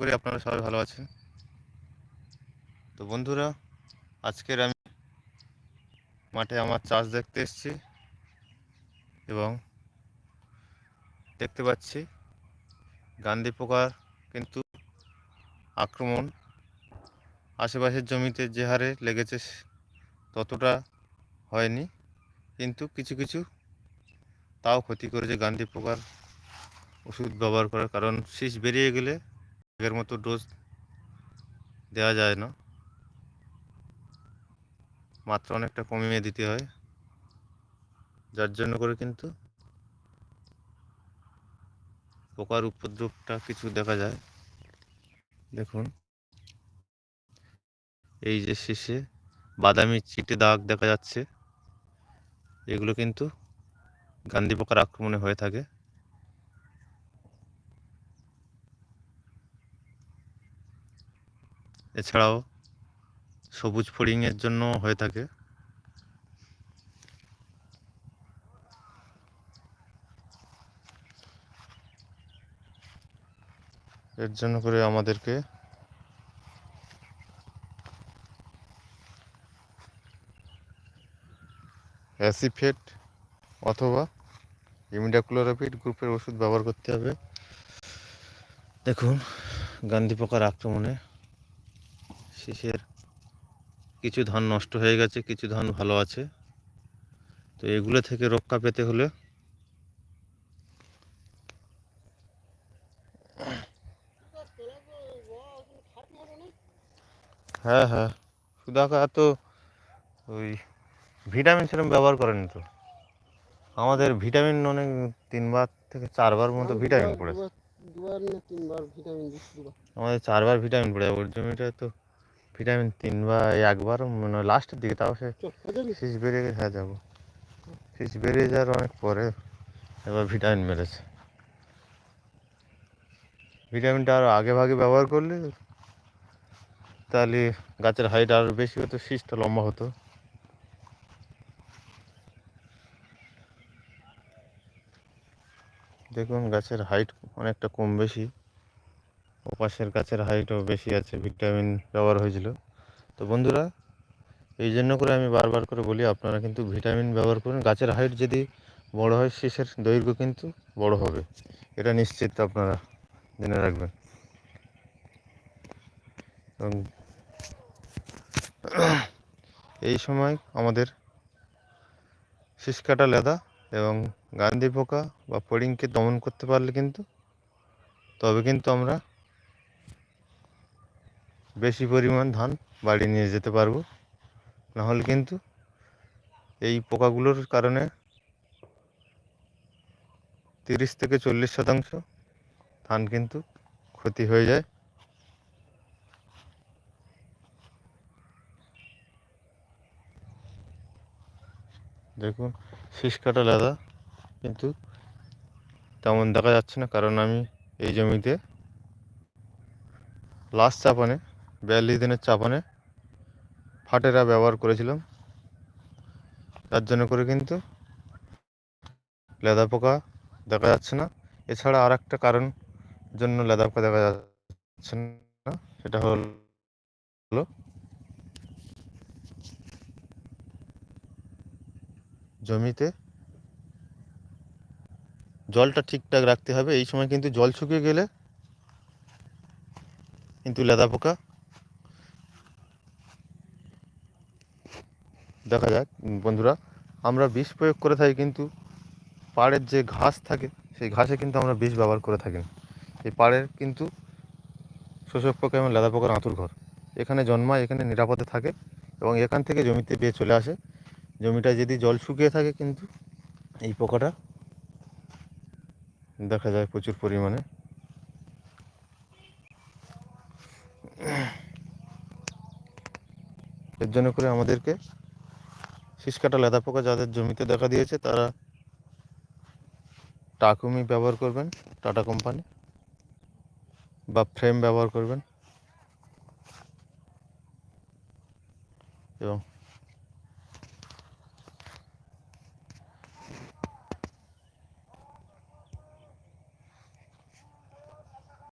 করি, আপনারা সবাই ভালো আছেন। তো বন্ধুরা, আজকের আমি মাঠে আমার চাষ দেখতে এসেছি এবং দেখতে পাচ্ছি গান্ধী পোকার কিন্তু আক্রমণ। আশেপাশের জমিতে যে হারে লেগেছে ততটা হয়নি, কিন্তু কিছু কিছু তাও ক্ষতি করেছে গান্ধী পোকার ওষুধ ব্যবহার করার কারণ শীষ বেরিয়ে গেলে আগের মতো ডোজ দেওয়া যায় না। মাত্রা অনেকটা কমিয়ে দিতে হয়। যার জন্য করে কিন্তু পোকার উপদ্রবটা কিছু দেখা যায়। দেখুন। এই যে শেষে বাদামি চিটে দাগ দেখা যাচ্ছে। এগুলো কিন্তু গান্ধী পোকার আক্রমণে হয়ে থাকে। এছাড়াও সবুজ ফড়িংয়ের জন্য হয়ে থাকে। এর জন্য করে আমাদেরকে অ্যাসিফেট অথবা ইমিডাক্লোরোপিড গ্রুপের ওষুধ ব্যবহার করতে হবে। দেখুন, গান্ধী পোকার আক্রমণে শীষের কিছু ধান নষ্ট হয়ে গেছে কিছু ধান ভালো আছে। তো এগুলো থেকে রক্ষা পেতে হলে হ্যাঁ হ্যাঁ। সুধাকা তো ওই ভিটামিন সেরকম ব্যবহার করেনি তো। আমাদের ভিটামিন অনেক তিনবার থেকে চারবার মতো ভিটামিন পড়েছে। আমাদের চারবার ভিটামিন পড়ে ওর জমিটা তো ভিটামিন তিনবার একবার মানে লাস্টের দিকে তাও সে শীষ বেরিয়ে গেছে হ্যাঁ যাব। শীষ বেরিয়ে যাওয়ার অনেক পরে এবার ভিটামিন মেরেছে। ভিটামিনটা আরও আগে ভাগে ব্যবহার করলে তাহলে গাছের হাইট আরও বেশি হতো শীষটা লম্বা হতো। দেখুন গাছের হাইট অনেকটা কম বেশি। ওপাশের গাছের হাইটও বেশি আছে ভিটামিন ব্যবহার হয়েছিল। তো বন্ধুরা, এই জন্য করে আমি বারবার করে বলি, আপনারা কিন্তু ভিটামিন ব্যবহার করুন। গাছের হাইট যদি বড় হয়, শীষের দৈর্ঘ্য কিন্তু বড় হবে। এটা নিশ্চিত আপনারা জেনে রাখবেন। এবং এই সময় আমাদের শীষ কাটা লেদা এবং গান্ধী পোকা বা পড়িংকে দমন করতে পারলে কিন্তু, তবে কিন্তু আমরা বেশি পরিমাণ ধান বাড়ি নিয়ে যেতে পারব। নাহলে কিন্তু এই পোকাগুলোর কারণে তিরিশ থেকে চল্লিশ শতাংশ ধান কিন্তু ক্ষতি হয়ে যায়। দেখুন, শীষ কাটা লেদা কিন্তু তেমন দেখা যাচ্ছে না, কারণ আমি এই জমিতে লাস্ট চাপানে বিয়াল্লিশ দিনের চাপানে ফাটেরা ব্যবহার করেছিলাম। তার জন্য করে কিন্তু লেদা পোকা দেখা যাচ্ছে না। এছাড়া আর একটা কারণ জন্য লেদা পোকা দেখা যাচ্ছে না, সেটা হলো জমিতে জলটা ঠিকঠাক রাখতে হবে। এই সময় কিন্তু জল শুকিয়ে গেলে কিন্তু লেদা পোকা দেখা যাক বন্ধুরা, আমরা বিষ প্রয়োগ করে থাকি কিন্তু পাড়ের যে ঘাস থাকে, সেই ঘাসে কিন্তু আমরা বিষ ব্যবহার করে থাকি না। এই পাড়ের কিন্তু শোষক পোকা এবং লেদা পোকার আঁতুর ঘর। এখানে জন্মায়, এখানে নিরাপদে থাকে এবং এখান থেকে জমিতে বেয়ে চলে আসে। জমিটা যদি জল শুকিয়ে থাকে কিন্তু এই পোকাটা দেখা যায় প্রচুর পরিমাণে। এর জন্য করে আমাদেরকে শীষ কাটা লেদা পোকা যাদের জমিতে দেখা দিয়েছে, তারা টাকুমি ব্যবহার করবেন, টাটা কোম্পানি বা ফ্রেম ব্যবহার করবেন। এবং